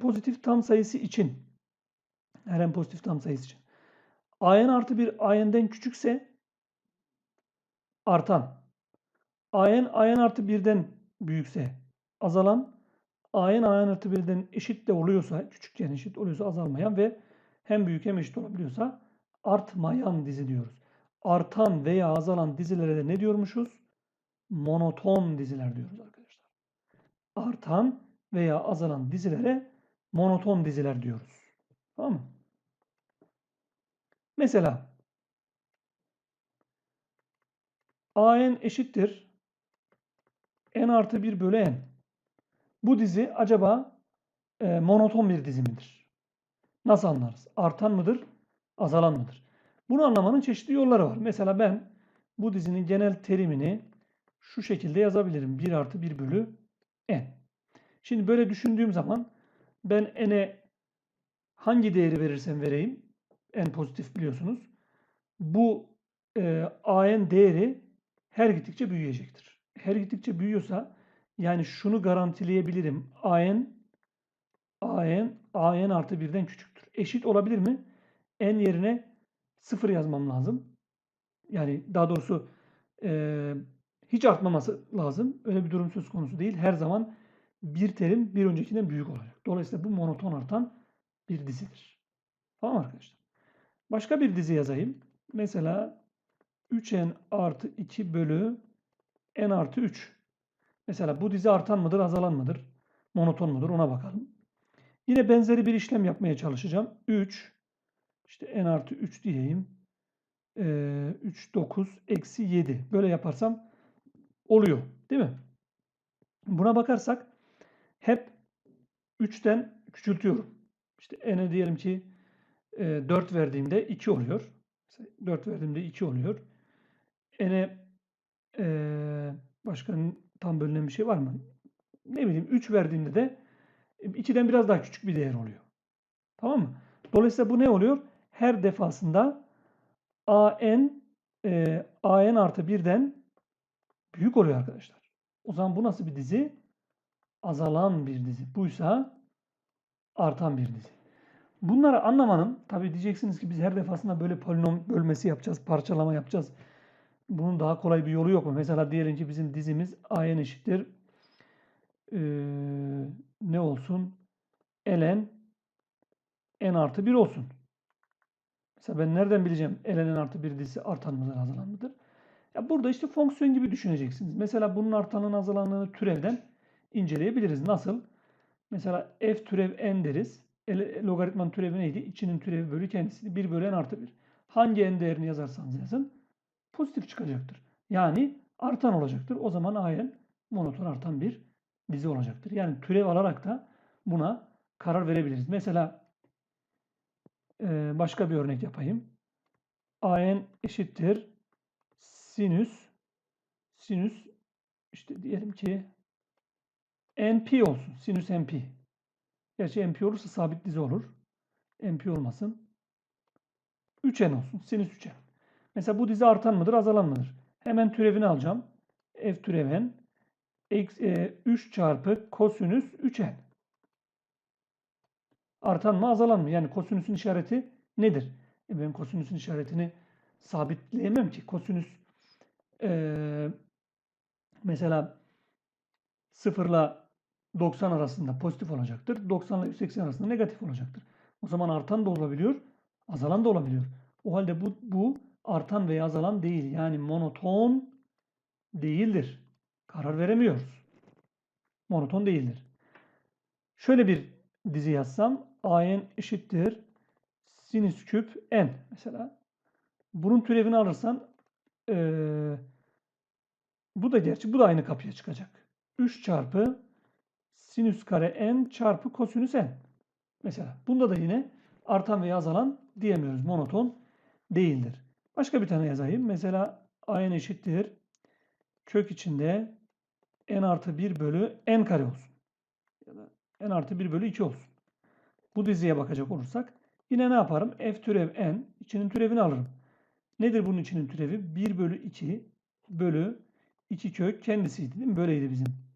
pozitif tam sayısı için her n pozitif tam sayısı için an artı 1 an'den küçükse artan an an artı 1'den büyükse azalan an an artı 1'den eşit de oluyorsa küçükken eşit oluyorsa azalmayan ve hem büyük hem eşit olabiliyorsa artmayan dizi diyoruz. Artan veya azalan dizilere de ne diyormuşuz? Monoton diziler diyoruz arkadaşlar. Artan veya azalan dizilere monoton diziler diyoruz. Tamam mı? Mesela an eşittir n artı 1 bölü n. Bu dizi acaba e, monoton bir dizi midir? Nasıl anlarız? Artan mıdır? Azalan mıdır? Bunu anlamanın çeşitli yolları var. Mesela ben bu dizinin genel terimini şu şekilde yazabilirim. 1 artı 1 bölü n. Şimdi böyle düşündüğüm zaman ben n'e hangi değeri verirsem vereyim en pozitif biliyorsunuz. Bu e, an değeri her gittikçe büyüyecektir. Her gittikçe büyüyorsa yani şunu garantileyebilirim. an an an artı 1'den küçüktür. Eşit olabilir mi? n yerine 0 yazmam lazım. Yani daha doğrusu e, hiç artmaması lazım. Öyle bir durum söz konusu değil. Her zaman bir terim bir öncekinden büyük olacak. Dolayısıyla bu monoton artan bir dizidir. Tamam arkadaşlar. Başka bir dizi yazayım. Mesela 3n artı 2 bölü n artı 3. Mesela bu dizi artan mıdır, azalan mıdır? Monoton mudur ona bakalım. Yine benzeri bir işlem yapmaya çalışacağım. 3 işte n artı 3 diyeyim. Ee, 3, 9, eksi 7. Böyle yaparsam oluyor. Değil mi? Buna bakarsak hep 3'ten küçültüyorum. İşte n'e diyelim ki e, 4 verdiğimde 2 oluyor. Mesela 4 verdiğimde 2 oluyor. n'e e, başka tam bölünen bir şey var mı? Ne bileyim 3 verdiğimde de 2'den biraz daha küçük bir değer oluyor. Tamam mı? Dolayısıyla bu ne oluyor? Her defasında an e, an artı 1'den büyük oluyor arkadaşlar. O zaman bu nasıl bir dizi? Azalan bir dizi. Buysa artan bir dizi. Bunları anlamanın tabi diyeceksiniz ki biz her defasında böyle polinom bölmesi yapacağız, parçalama yapacağız. Bunun daha kolay bir yolu yok mu? Mesela diyelim ki bizim dizimiz an eşittir. Ee, ne olsun? ln n artı 1 olsun. Mesela ben nereden bileceğim ln n artı 1 dizisi artan mıdır, azalan mıdır? Ya burada işte fonksiyon gibi düşüneceksiniz. Mesela bunun artanın azalanlığını türevden inceleyebiliriz. Nasıl? Mesela f türev n deriz. Logaritmanın türevi neydi? İçinin türevi bölü kendisi. 1 bölü n artı 1. Hangi n değerini yazarsanız yazın pozitif çıkacaktır. Yani artan olacaktır. O zaman an monoton artan bir dizi olacaktır. Yani türev alarak da buna karar verebiliriz. Mesela başka bir örnek yapayım. an eşittir sinüs sinüs işte diyelim ki NP olsun. Sinüs NP. Gerçi NP olursa sabit dizi olur. NP olmasın. 3N olsun. Sinüs 3N. Mesela bu dizi artan mıdır, azalan mıdır? Hemen türevini alacağım. F türeven 3 e, çarpı kosinüs 3N. Artan mı, azalan mı? Yani kosinüsün işareti nedir? E ben kosinüsün işaretini sabitleyemem ki. Kosinüs e, mesela 0 ile 90 arasında pozitif olacaktır. 90 ile 180 arasında negatif olacaktır. O zaman artan da olabiliyor, azalan da olabiliyor. O halde bu, bu artan veya azalan değil. Yani monoton değildir. Karar veremiyoruz. Monoton değildir. Şöyle bir dizi yazsam an eşittir sinüs küp n mesela. Bunun türevini alırsan ee, bu da gerçi bu da aynı kapıya çıkacak. 3 çarpı sinüs kare n çarpı kosinüs n. Mesela bunda da yine artan veya azalan diyemiyoruz. Monoton değildir. Başka bir tane yazayım. Mesela an eşittir. Kök içinde n artı 1 bölü n kare olsun. Ya da n artı 1 bölü 2 olsun. Bu diziye bakacak olursak yine ne yaparım? f türev n içinin türevini alırım. Nedir bunun içinin türevi? 1 bölü 2 bölü 2 kök kendisiydi değil mi? Böyleydi bizim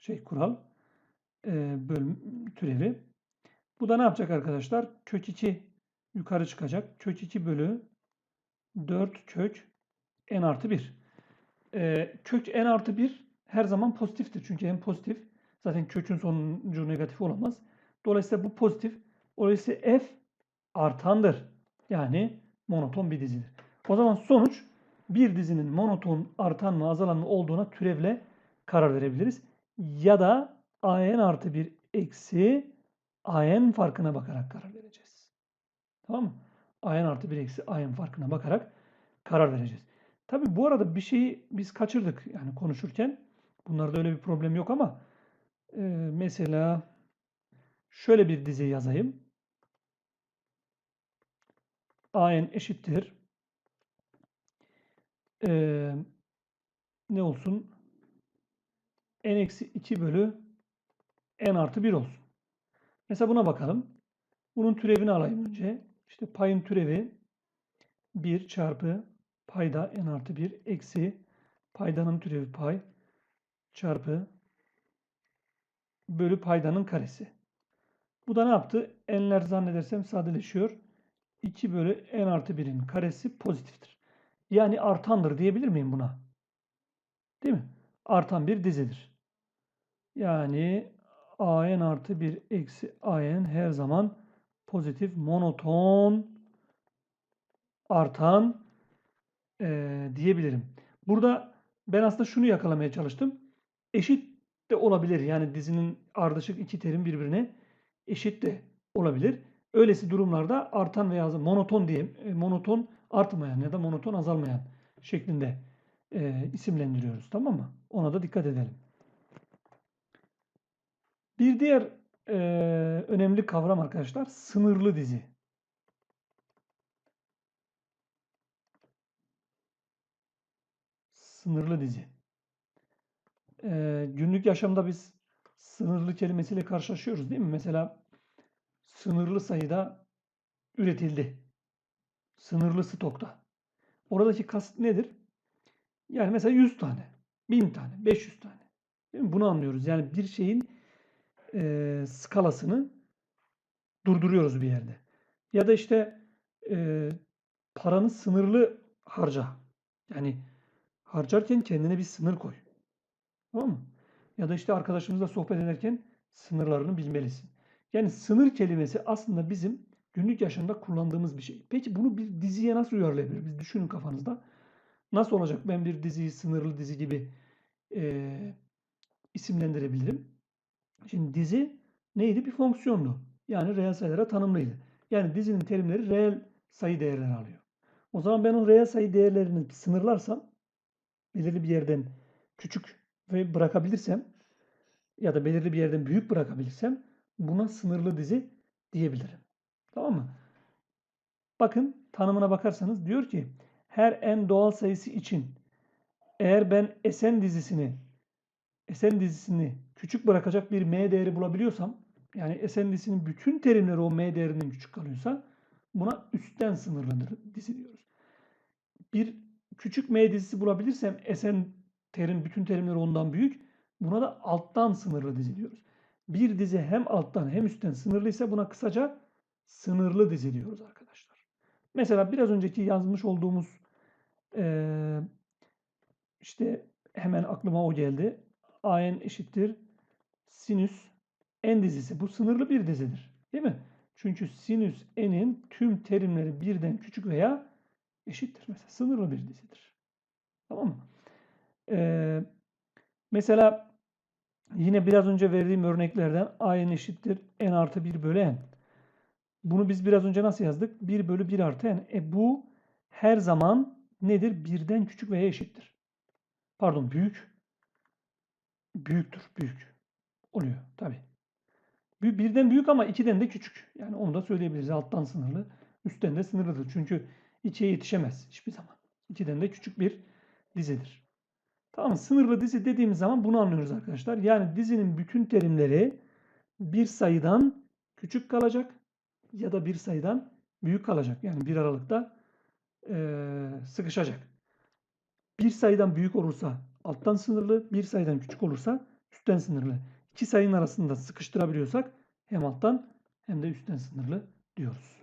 şey kural. e, bölüm türevi. Bu da ne yapacak arkadaşlar? Kök 2 yukarı çıkacak. Kök 2 bölü 4 kök n artı 1. E, kök n artı 1 her zaman pozitiftir. Çünkü n pozitif. Zaten kökün sonucu negatif olamaz. Dolayısıyla bu pozitif. Dolayısıyla f artandır. Yani monoton bir dizidir. O zaman sonuç bir dizinin monoton artan mı azalan mı olduğuna türevle karar verebiliriz. Ya da an artı 1 eksi an farkına bakarak karar vereceğiz. Tamam mı? an artı 1 eksi an farkına bakarak karar vereceğiz. Tabi bu arada bir şeyi biz kaçırdık yani konuşurken. Bunlarda öyle bir problem yok ama e, mesela şöyle bir dizi yazayım. an eşittir. E, ne olsun? N eksi 2 bölü n artı 1 olsun. Mesela buna bakalım. Bunun türevini alayım önce. İşte payın türevi 1 çarpı payda n artı 1 eksi paydanın türevi pay çarpı bölü paydanın karesi. Bu da ne yaptı? N'ler zannedersem sadeleşiyor. 2 bölü n artı 1'in karesi pozitiftir. Yani artandır diyebilir miyim buna? Değil mi? Artan bir dizidir. Yani an artı 1 eksi an her zaman pozitif monoton artan e, diyebilirim. Burada ben aslında şunu yakalamaya çalıştım. Eşit de olabilir. Yani dizinin ardışık iki terim birbirine eşit de olabilir. Öylesi durumlarda artan veya monoton diye monoton artmayan ya da monoton azalmayan şeklinde e, isimlendiriyoruz. Tamam mı? Ona da dikkat edelim. Bir diğer e, önemli kavram arkadaşlar sınırlı dizi. Sınırlı dizi. E, günlük yaşamda biz sınırlı kelimesiyle karşılaşıyoruz değil mi? Mesela sınırlı sayıda üretildi. Sınırlı stokta. Oradaki kasıt nedir? Yani mesela 100 tane, 1000 tane, 500 tane. Bunu anlıyoruz. Yani bir şeyin e, skalasını durduruyoruz bir yerde. Ya da işte e, paranı sınırlı harca. Yani harcarken kendine bir sınır koy. Tamam mı? Ya da işte arkadaşımızla sohbet ederken sınırlarını bilmelisin. Yani sınır kelimesi aslında bizim günlük yaşamda kullandığımız bir şey. Peki bunu bir diziye nasıl uyarlayabiliriz? Düşünün kafanızda. Nasıl olacak ben bir diziyi sınırlı dizi gibi e, isimlendirebilirim? Şimdi dizi neydi? Bir fonksiyondu. Yani reel sayılara tanımlıydı. Yani dizinin terimleri reel sayı değerleri alıyor. O zaman ben o reel sayı değerlerini sınırlarsam belirli bir yerden küçük ve bırakabilirsem ya da belirli bir yerden büyük bırakabilirsem buna sınırlı dizi diyebilirim. Tamam mı? Bakın tanımına bakarsanız diyor ki her n doğal sayısı için eğer ben Sn dizisini Sn dizisini küçük bırakacak bir m değeri bulabiliyorsam yani Sn dizisinin bütün terimleri o m değerinden küçük kalıyorsa buna üstten sınırlı dizi diyoruz. Bir küçük m dizisi bulabilirsem Sn terim bütün terimleri ondan büyük buna da alttan sınırlı dizi diyoruz. Bir dizi hem alttan hem üstten sınırlıysa buna kısaca sınırlı dizi diyoruz arkadaşlar. Mesela biraz önceki yazmış olduğumuz ee, işte hemen aklıma o geldi. AN eşittir sinüs n dizisi. Bu sınırlı bir dizidir. Değil mi? Çünkü sinüs n'in tüm terimleri birden küçük veya eşittir. Mesela sınırlı bir dizidir. Tamam mı? Ee, mesela yine biraz önce verdiğim örneklerden an eşittir n artı 1 bölü n. Bunu biz biraz önce nasıl yazdık? 1 bölü 1 artı n. E bu her zaman nedir? Birden küçük veya eşittir. Pardon büyük. Büyüktür. Büyük. Oluyor tabi. Birden büyük ama ikiden de küçük. Yani onu da söyleyebiliriz. Alttan sınırlı. Üstten de sınırlıdır. Çünkü ikiye yetişemez hiçbir zaman. İkiden de küçük bir dizidir. Tamam Sınırlı dizi dediğimiz zaman bunu anlıyoruz arkadaşlar. Yani dizinin bütün terimleri bir sayıdan küçük kalacak ya da bir sayıdan büyük kalacak. Yani bir aralıkta e, sıkışacak. Bir sayıdan büyük olursa alttan sınırlı, bir sayıdan küçük olursa üstten sınırlı. iki sayının arasında sıkıştırabiliyorsak hem alttan hem de üstten sınırlı diyoruz.